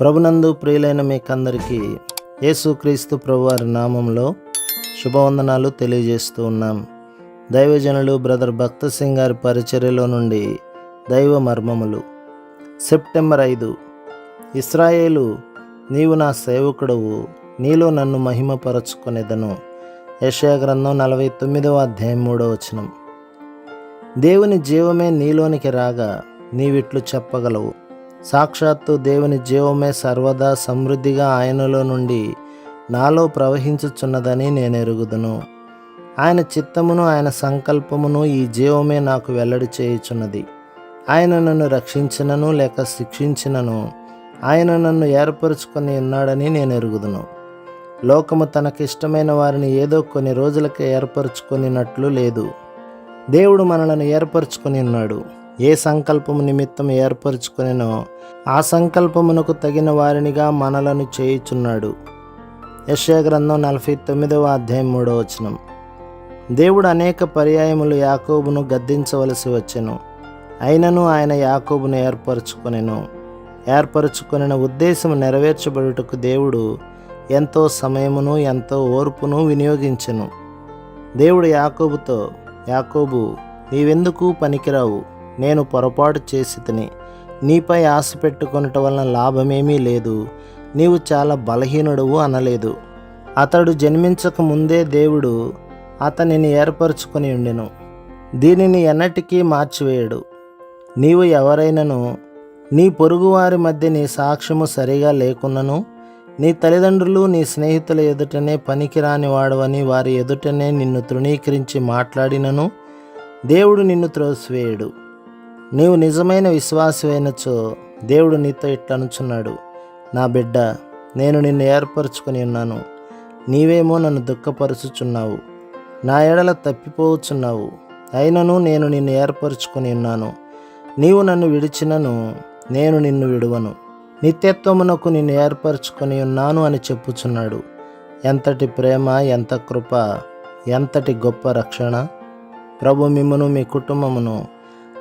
ప్రభునందు ప్రియులైన మీకందరికీ యేసుక్రీస్తు ప్రభువారి నామంలో శుభవందనాలు తెలియజేస్తూ ఉన్నాం. దైవజనులు బ్రదర్ భక్త సింగ్ గారి పరిచర్యలో నుండి దైవ మర్మములు. సెప్టెంబర్ ఐదు. ఇస్రాయేలు నీవు నా సేవకుడవు నీలో నన్ను మహిమపరచుకొనేదను. యెషయా గ్రంథం నలభై తొమ్మిదవ అధ్యాయం మూడవ వచనం. దేవుని జీవమే నీలోనికి రాగా నీవిట్లు చెప్పగలవు. సాక్షాత్తు దేవుని జీవమే సర్వదా సమృద్ధిగా ఆయనలో నుండి నాలో ప్రవహించుచున్నదని నేను ఎరుగుదును ఆయన చిత్తమును ఆయన సంకల్పమును ఈ జీవమే నాకు వెల్లడి చేయుచున్నది. ఆయన నన్ను రక్షించినను లేక శిక్షించినను ఆయన నన్ను ఏర్పరచుకొని ఉన్నాడని నేను ఎరుగుదును లోకము తనకిష్టమైన వారిని ఏదో కొన్ని రోజులకే ఏర్పరచుకొనినట్లు లేదు. దేవుడు మనలను ఏర్పరచుకొని ఉన్నాడు. ఏ సంకల్పము నిమిత్తం ఏర్పరచుకునేనో ఆ సంకల్పమునకు తగిన వారినిగా మనలను చేయుచున్నాడు. యెషయా గ్రంథం నలభై తొమ్మిదవ అధ్యాయం మూడవ వచనం. దేవుడు అనేక పర్యాయములు యాకోబును గద్దించవలసి వచ్చెను. అయినను ఆయన యాకోబును ఏర్పరచుకొనెను. ఏర్పరచుకొనిన ఉద్దేశం నెరవేర్చబడుటకు దేవుడు ఎంతో సమయమును ఎంతో ఓర్పును వినియోగించెను. దేవుడు యాకోబుతో యాకోబు నీవెందుకు పనికిరావు? నేను పొరపాటు చేసి తిని నీపై ఆశ పెట్టుకొనటం వలన లాభమేమీ లేదు. నీవు చాలా బలహీనుడువు అనలేదు. అతడు జన్మించక ముందే దేవుడు అతనిని ఏర్పరచుకొని ఉండెను. దీనిని ఎన్నటికీ మార్చివేయడు. నీవు ఎవరైనను నీ పొరుగువారి మధ్య నీ సాక్ష్యము సరిగా లేకున్నను నీ తల్లిదండ్రులు నీ స్నేహితుల ఎదుటనే పనికిరాని వాడవని వారి ఎదుటనే నిన్ను తృణీకరించి మాట్లాడినను. దేవుడు నిన్ను త్రోసివేయడు. నీవు నిజమైన విశ్వాసమైనచో దేవుడు నీతో ఇట్లనుచున్నాడు నా బిడ్డ నేను నిన్ను ఏర్పరచుకొని ఉన్నాను. నీవేమో నన్ను దుఃఖపరుచుచున్నావు. నా ఎడల తప్పిపోవచ్చున్నావు అయినను నేను నిన్ను ఏర్పరచుకొని ఉన్నాను. నీవు నన్ను విడిచినను నేను నిన్ను విడువను. నిత్యత్వమునకు నిన్ను ఏర్పరచుకొని ఉన్నాను అని చెప్పుచున్నాడు. ఎంతటి ప్రేమ ఎంత కృప ఎంతటి గొప్ప రక్షణ. ప్రభు మిమ్మను మీ కుటుంబమును